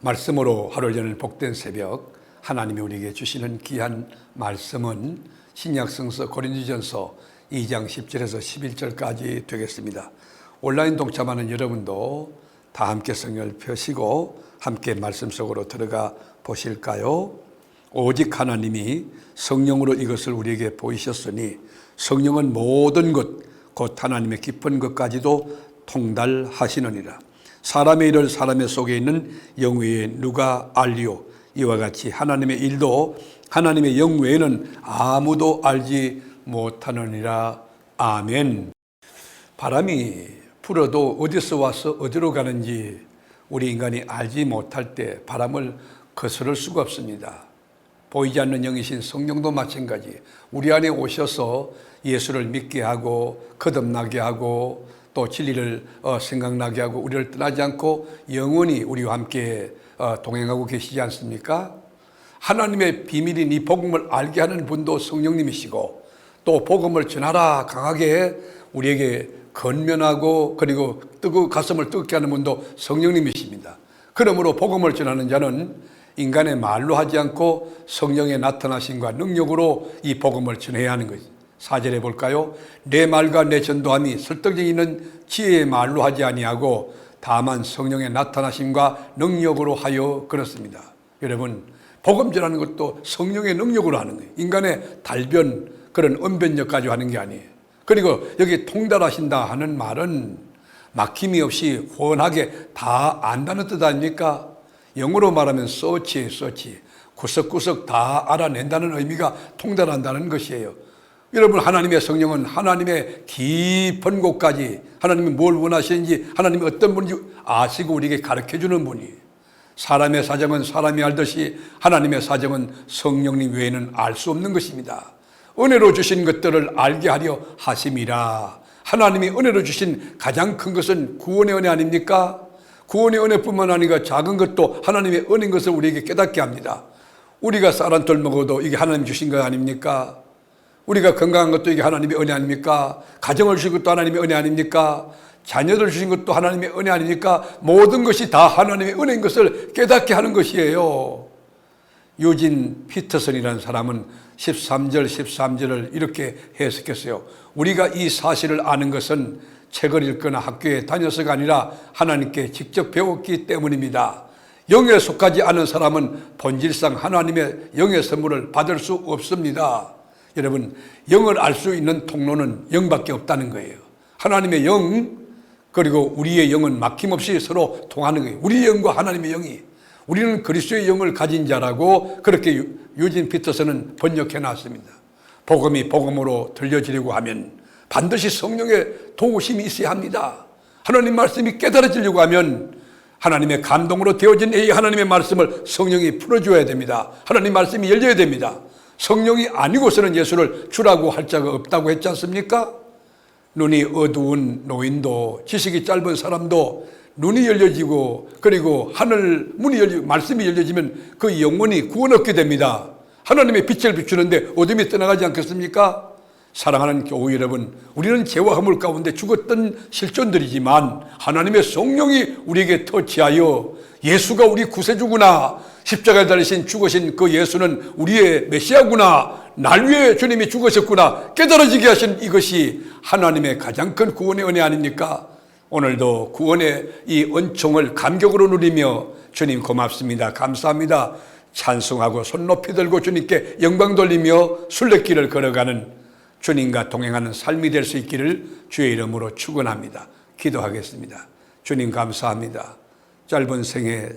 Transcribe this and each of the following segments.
말씀으로 하루 전을 복된 새벽 하나님이 우리에게 주시는 귀한 말씀은 신약성서 고린도전서 2장 10절에서 11절까지 되겠습니다. 온라인 동참하는 여러분도 다 함께 성경을 펴시고 함께 말씀 속으로 들어가 보실까요? 오직 하나님이 성령으로 이것을 우리에게 보이셨으니 성령은 모든 것, 곧 하나님의 깊은 것까지도 통달하시느니라. 사람의 일을 사람의 속에 있는 영 외에 누가 알리오? 이와 같이 하나님의 일도 하나님의 영 외에는 아무도 알지 못하느니라. 아멘. 바람이 불어도 어디서 와서 어디로 가는지 우리 인간이 알지 못할 때 바람을 거스를 수가 없습니다. 보이지 않는 영이신 성령도 마찬가지. 우리 안에 오셔서 예수를 믿게 하고 거듭나게 하고 또 진리를 어, 생각나게 하고 우리를 떠나지 않고 영원히 우리와 함께 어, 동행하고 계시지 않습니까? 하나님의 비밀인 이 복음을 알게 하는 분도 성령님이시고 또 복음을 전하라 강하게 우리에게 건면하고 그리고 뜨거 가슴을 뜨겁게 하는 분도 성령님이십니다. 그러므로 복음을 전하는 자는 인간의 말로 하지 않고 성령의 나타나심과 능력으로 이 복음을 전해야 하는 것이. 사절해 볼까요? 내 말과 내 전도함이 있는 지혜의 말로 하지 아니하고 다만 성령의 나타나심과 능력으로 하여 그렇습니다. 여러분, 복음 전하는 것도 성령의 능력으로 하는 거예요. 인간의 달변 그런 언변력 가지고 하는 게 아니에요. 그리고 여기 통달하신다 하는 말은 막힘이 없이 훤하게 다 안다는 뜻 아닙니까? 영어로 말하면 서치, 서치. 구석구석 다 알아낸다는 의미가 통달한다는 것이에요. 여러분, 하나님의 성령은 하나님의 깊은 곳까지 하나님이 뭘 원하시는지 하나님이 어떤 분인지 아시고 우리에게 가르쳐 주는 분이 사람의 사정은 사람이 알듯이 하나님의 사정은 성령님 외에는 알 수 없는 것입니다. 은혜로 주신 것들을 알게 하려 하심이라. 하나님이 은혜로 주신 가장 큰 것은 구원의 은혜 아닙니까? 구원의 은혜뿐만 아니라 작은 것도 하나님의 은혜인 것을 우리에게 깨닫게 합니다. 우리가 쌀 한 톨 먹어도 이게 하나님 주신 거 아닙니까? 우리가 건강한 것도 이게 하나님의 은혜 아닙니까? 가정을 주신 것도 하나님의 은혜 아닙니까? 자녀들 주신 것도 하나님의 은혜 아닙니까? 모든 것이 다 하나님의 은혜인 것을 깨닫게 하는 것이에요. 유진 피터슨이라는 사람은 13절, 13절을 이렇게 해석했어요. 우리가 이 사실을 아는 것은 책을 읽거나 학교에 다녀서가 아니라 하나님께 직접 배웠기 때문입니다. 영에 속하지 않은 사람은 본질상 하나님의 영의 선물을 받을 수 없습니다. 여러분, 영을 알 수 있는 통로는 영밖에 없다는 거예요. 하나님의 영, 그리고 우리의 영은 막힘없이 서로 통하는 거예요. 우리의 영과 하나님의 영이. 우리는 그리스도의 영을 가진 자라고 그렇게 유진 피터스는 번역해 놨습니다. 복음이 복음으로 들려지려고 하면 반드시 성령의 도우심이 있어야 합니다. 하나님 말씀이 깨달아지려고 하면 하나님의 감동으로 되어진 이 하나님의 말씀을 성령이 풀어줘야 됩니다. 하나님 말씀이 열려야 됩니다. 성령이 아니고서는 예수를 주라고 할 자가 없다고 했지 않습니까? 눈이 어두운 노인도 지식이 짧은 사람도 눈이 열려지고 그리고 하늘 문이 열리고 말씀이 열려지면 그 영혼이 구원 얻게 됩니다. 하나님의 빛을 비추는데 어둠이 떠나가지 않겠습니까? 사랑하는 교우 여러분, 우리는 죄와 허물 가운데 죽었던 실존들이지만 하나님의 성령이 우리에게 터치하여 예수가 우리 구세주구나 십자가에 달리신 죽으신 그 예수는 우리의 메시아구나 날 위해 주님이 죽으셨구나 깨달아지게 하신 이것이 하나님의 가장 큰 구원의 은혜 아닙니까? 오늘도 구원의 이 은총을 감격으로 누리며 주님 고맙습니다. 감사합니다. 찬송하고 손 높이 들고 주님께 영광 돌리며 순례길을 걸어가는 주님과 동행하는 삶이 될 수 있기를 주의 이름으로 축원합니다. 기도하겠습니다. 주님 감사합니다. 짧은 생에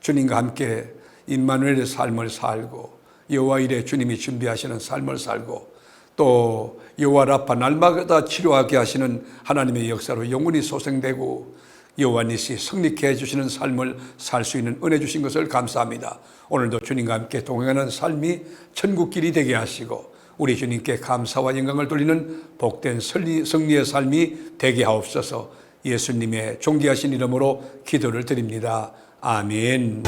주님과 함께 임마누엘의 삶을 살고 여호와 일에 주님이 준비하시는 삶을 살고 또 여호와 라파 날마다 치료하게 하시는 하나님의 역사로 영원히 소생되고 여호와 니시 승리케 해주시는 삶을 살 수 있는 은혜 주신 것을 감사합니다. 오늘도 주님과 함께 동행하는 삶이 천국길이 되게 하시고 우리 주님께 감사와 영광을 돌리는 복된 승리의 삶이 되게 하옵소서 예수님의 존귀하신 이름으로 기도를 드립니다. 아멘.